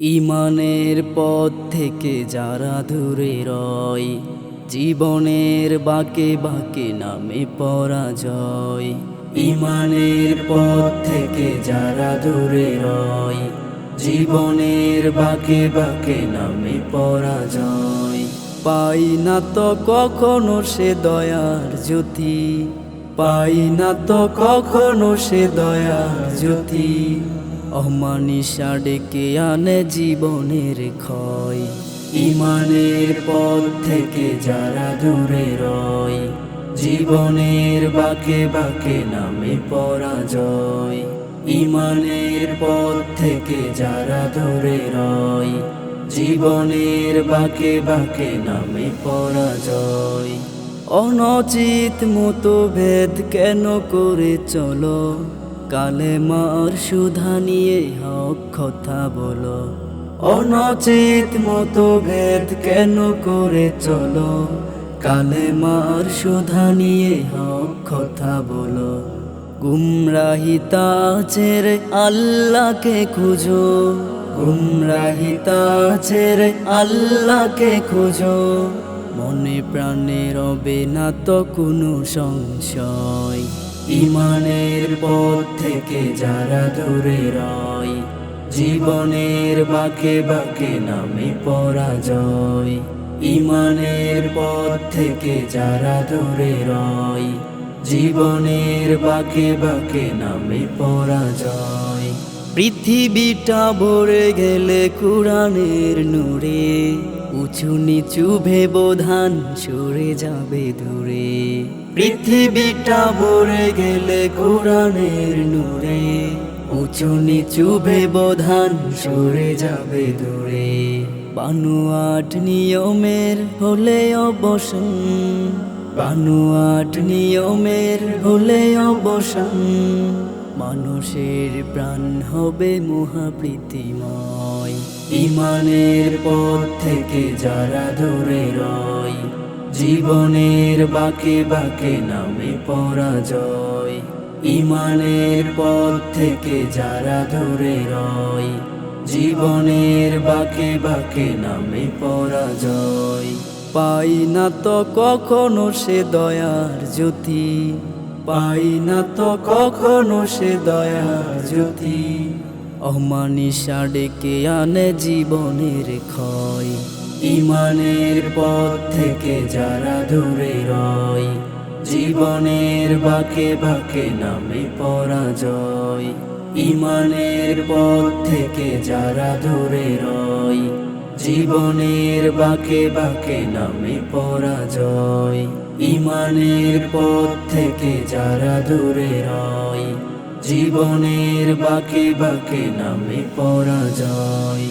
ইমানের পথ থেকে যারা দূরে রয়, জীবনের বাকে বাকে নামে পরাজয়। ইমানের পথ থেকে যারা দূরে রয়, জীবনের বাকে বাকে নামে পরাজয়। পাই না তো কখনো সে দয়ার জ্যোতি, পাই না তো কখনো সে দয়ার জ্যোতি। অমানিসা ডেকে আনে জীবনের ক্ষয়। ইমানের পথ থেকে যারা দূরে রয়, জীবনের বাকে বাকে নামে পরাজয়। ইমানের পথ থেকে যারা দূরে রয়, জীবনের বাকে বাকে নামে পরাজয়। অনচিত মতো ভেদ কেন করে চলো? কালে মার সুধা নিয়ে হক কথা বলো। অনচিত মতো ভেদ কেন করে চলো? কালে মার সুধা নিয়ে হক কথা বলো। গুমরাহিতা ছেড়ে আল্লাহকে খুঁজো। গুমরাহিতা ছেড়ে আল্লাহকে খুঁজো। মনে প্রাণে রবে না তো কোনো সংশয়। ইমানের পথ থেকে যারা দূরে রয়, জীবনের বাকে বাকে নামে পরাজয়। ইমানের পথ থেকে যারা দূরে রয়, জীবনের বাকে বাকে নামে পরাজয়। পৃথিবীটা ভরে গেলে কোরআনের নূরে, উঁচু নিচু ভেবোধান সরে যাবে দূরে। পৃথিবীটা ভরে গেলে কোরআনের নূরে, উঁচু নিচু ভেবোধান সরে যাবে দূরে। বানুয়াট নিয়মের হলে অবসান, বানুয়াট নিয়মের হলে অবসান। মানুষের প্রাণ হবে মহাপ্রীতিময়। ইমানের পথ থেকে যারা ধরে রয়, জীবনের বাকে বাকে নামে পরাজয়। ইমানের পথ থেকে যারা ধরে রয়, জীবনের বাকে বাকে নামে পরাজয়। পাই না তো কখনো সে দয়ার জ্যোতি পাই না তো কখনো সে দয়া জ্যোতি। অমানিসা ডেকে আনে জীবনের ক্ষয়? ইমানের পথ থেকে যারা দূরে রয়, জীবনের বাকে বাকে নামে পরাজয়। ইমানের পথ থেকে যারা দূরে রয়, জীবনের বাকে বাকে নামে পরাজয়। ইমানের পথ থেকে যারা দূরে রয় জীবনের বাকে বাকে নামে পরাজয়।